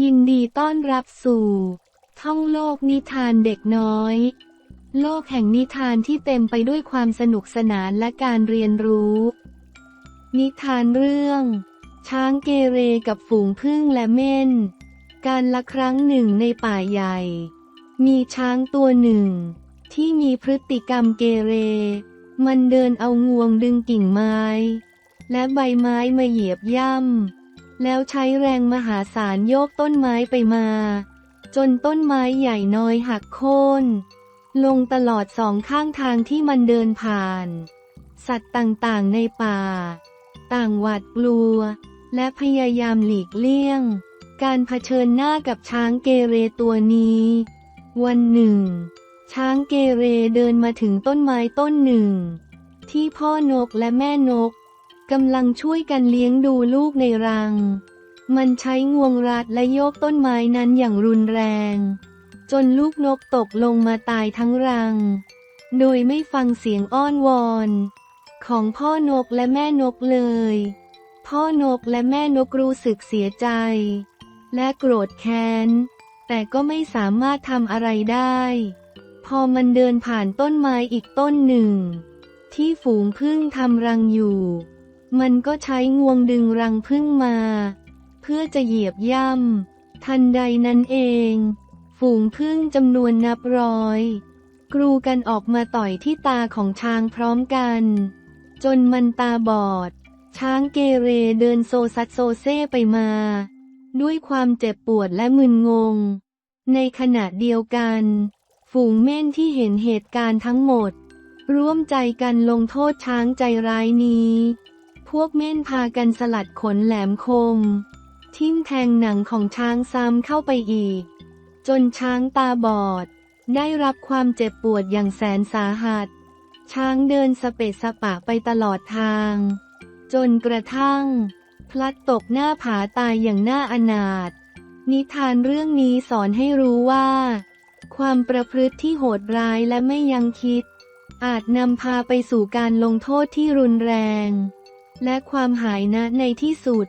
ยินดีต้อนรับสู่ ท่องโลกนิทานเด็กน้อย โลกแห่งนิทานที่เต็มไปด้วยความสนุกสนานและการเรียนรู้ นิทานเรื่อง ช้างเกเรกับฝูงผึ้งและเม่น การละครั้งหนึ่งในป่าใหญ่ มีช้างตัวหนึ่ง ที่มีพฤติกรรมเกเร มันเดินเอางวงดึงกิ่งไม้ และใบไม้มาเหยียบย่ำ แล้วใช้แรงมหาศาลโยกต้นไม้ไปมา จนต้นไม้ใหญ่น้อยหักโค่นลงตลอดสองข้างทางที่มันเดินผ่าน สัตว์ต่างๆในป่า ต่างหวาดกลัว และพยายามหลีกเลี่ยง การเผชิญหน้ากับช้างเกเรตัวนี้ วันหนึ่ง ช้างเกเรเดินมาถึงต้นไม้ต้นหนึ่ง ที่พ่อนกและแม่นก กำลังช่วยกันเลี้ยงดูลูกในรัง มันใช้งวงรัดและโยกต้นไม้นั้นอย่างรุนแรง จนลูกนกตกลงมาตายทั้งรัง โดยไม่ฟังเสียงอ้อนวอน ของพ่อนกและแม่นกเลย พ่อนกและแม่นกรู้สึกเสียใจ และโกรธแค้น แต่ก็ไม่สามารถทำอะไรได้ พอมันเดินผ่านต้นไม้อีกต้นหนึ่ง ที่ฝูงผึ้งทำรังอยู่ มันก็ใช้งวงดึงรังผึ้งมา เพื่อจะเหยียบย่ำ ทันใดนั้นเอง ฝูงผึ้งจำนวนนับร้อย กรูกันออกมาต่อยที่ตาของช้างพร้อมกัน จนมันตาบอด ช้างเกเรเดินโซซัดโซเซไปมา ด้วยความเจ็บปวดและมึนงง ในขณะเดียวกัน ฝูงเม่นที่เห็นเหตุการณ์ทั้งหมด ร่วมใจกันลงโทษช้างใจร้ายนี้ พวกเม่นพากันสลัดขนแหลมคม ทิ่มแทงหนังของช้างซ้ำเข้าไปอีก จนช้างตาบอด ได้รับความเจ็บปวดอย่างแสนสาหัส ช้างเดินสเปะสปะไปตลอดทาง จนกระทั่ง พลัดตกหน้าผาตายอย่างน่าอนาถนิทานเรื่องนี้สอนให้รู้ว่า ความประพฤติที่โหดร้ายและไม่ยังคิด อาจนำพาไปสู่การลงโทษที่รุนแรง และความหายนะในที่สุด